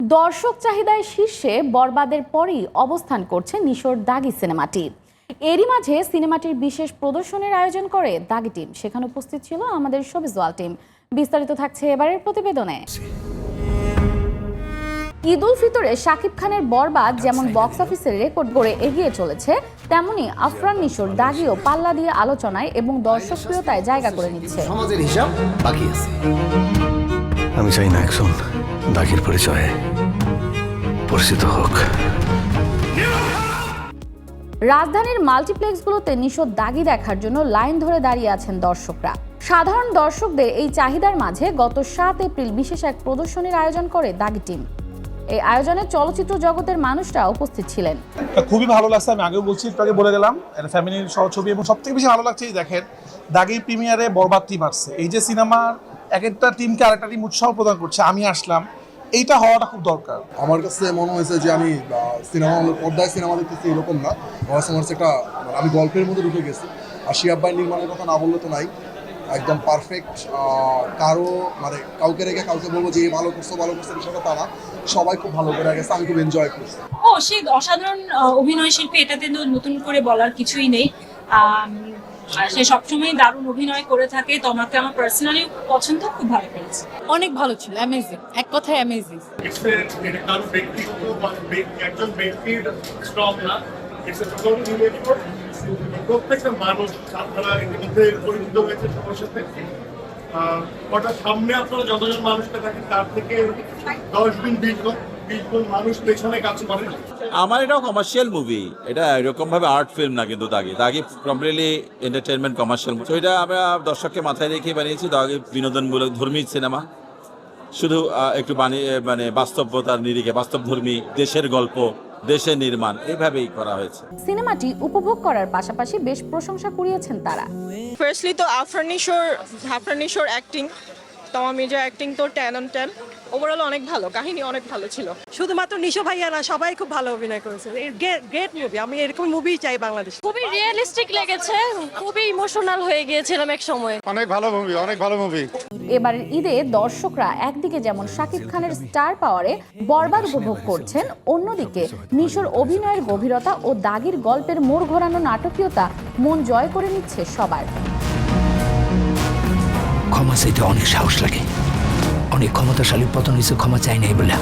দর্শক চাহিদায় শীর্ষে বরবাদের পরই অবস্থান করছে নিশোর দাগি সিনেমাটি। এরই মাঝে সিনেমাটির বিশেষ প্রদর্শনীর আয়োজন করে দাগি টিম। সেখানে উপস্থিত ছিল আমাদের সবিজওয়াল টিম। বিস্তারিত থাকছে এবারের প্রতিবেদনে। ঈদ উল ফিতরে শাকিব খানের বরবাদ যেমন বক্স অফিসে রেকর্ড করে এগিয়ে চলেছে তেমনি আফরান নিশোর দাগিও পাল্লা দিয়ে আলোচনায় এবং দর্শকপ্রিয়তায় জায়গা করে নিচ্ছে। সমাজের হিসাব বাকি আছে। আমি চাই না একজন দাগের পরিচয়ে পরিচিত হোক। রাজধানীর মাল্টিপ্লেক্সগুলোতে নিশোর দাগি দেখার জন্য লাইন ধরে দাঁড়িয়ে আছেন দর্শকরা। সাধারণ দর্শকদের এই চাহিদার মাঝে গত সাত এপ্রিল বিশেষ এক প্রদর্শনীর আয়োজন করে দাগি টিম। এই আয়োজনে চলচ্চিত্র জগতের মানুষরা উপস্থিত ছিলেন। খুবই ভালো লাগছে আমি আগেও বলছি একটু আগে বলে গেলাম ফ্যামিলির সহ ছবি এবং সব থেকে বেশি ভালো লাগছে এই দেখেন দাগি প্রিমিয়ারে বরবাদ টিম আসছে। এই যে সিনেমার এক একটা টিমকে আরেকটা টিম উৎসাহ প্রদান করছে আমি আসলাম। এইটা হওয়াটা খুব দরকার। আমার কাছে মনে হয়েছে যে আমি সিনেমা হলে পর্দায় সিনেমা দেখতেছি এরকম না। আমার কাছে একটা মানে আমি গল্পের মধ্যে ঢুকে গেছি। আর শিয়াব ভাই নির্মাণের কথা না বললে তো নাই। একদম পারফেক্ট কারও মানে কাউকে রেখে কাউকে বলব যে ভালো করছ ভালো করছ বিষয়টা তা না। সবাই খুব ভালো করে গেছে আমি খুব এনজয় করছি। ও সে অসাধারণ অভিনয় শিল্পী এটাতে নতুন করে বলার কিছুই নেই। আর সে সবসময় দারুণ অভিনয় করে থাকে। তো আমাকে আমার পার্সোনালি পছন্দ খুব ভালো করেছে অনেক ভালো ছিল অ্যামেজিং এক কথায় অ্যামেজিং একজন ব্যক্তির স্ট্রং না। প্রত্যেকটা মানুষ আপনারা ইতিমধ্যে পরিচিত হয়েছে সবার সাথে। ওটা সামনে আপনারা যতজন মানুষকে থাকেন তার থেকে দশ গুণ বিশ গুণ আমার এটাও কমার্শিয়াল মুভি এটা এরকম ভাবে আর্ট ফিল্ম না কিন্তু দাগি দাগি কমপ্লিটলি এন্টারটেনমেন্ট কমার্শিয়াল তো এটা আমরা দর্শককে মাথায় রেখে বানিয়েছি দাগি বিনোদনমূলক ধর্মী সিনেমা শুধু একটু বানিয়ে মানে বাস্তবতার নিরিখে বাস্তবধর্মী দেশের গল্প দেশের নির্মাণ এইভাবেই করা হয়েছে। সিনেমাটি উপভোগ করার পাশাপাশি বেশ প্রশংসা কুড়িয়েছেন তারা। ফার্স্টলি তো আফরানিশোর আফরানিশোর অ্যাক্টিং তমা মির্জার অ্যাক্টিং তো টেন অন টেন ওভারঅল অনেক ভালো কাহিনী অনেক ভালো ছিল। শুধুমাত্র নিশো ভাইয়া না সবাই খুব ভালো অভিনয় করেছে। গ্রেট মুভি আমি এরকম মুভি চাই বাংলাদেশ। খুবই রিয়েলিস্টিক লেগেছে খুবই ইমোশনাল হয়ে গিয়েছিলাম এক সময়। অনেক ভালো মুভি অনেক ভালো মুভি এবারের ঈদে দর্শকরা একদিকে যেমন শাকিব খানের স্টার পাওয়ারে বরবাদ উপভোগ করছেন অন্যদিকে নিশোর অভিনয়ের গভীরতা ও দাগির গল্পের মোড় ঘোরানো নাটকীয়তা মন জয় করে নিচ্ছে সবার। ক্ষমা চাইতে অনেক সাহস লাগে। অনেক ক্ষমতাশালী পতন হয়েছে ক্ষমা চাই নাই বলে।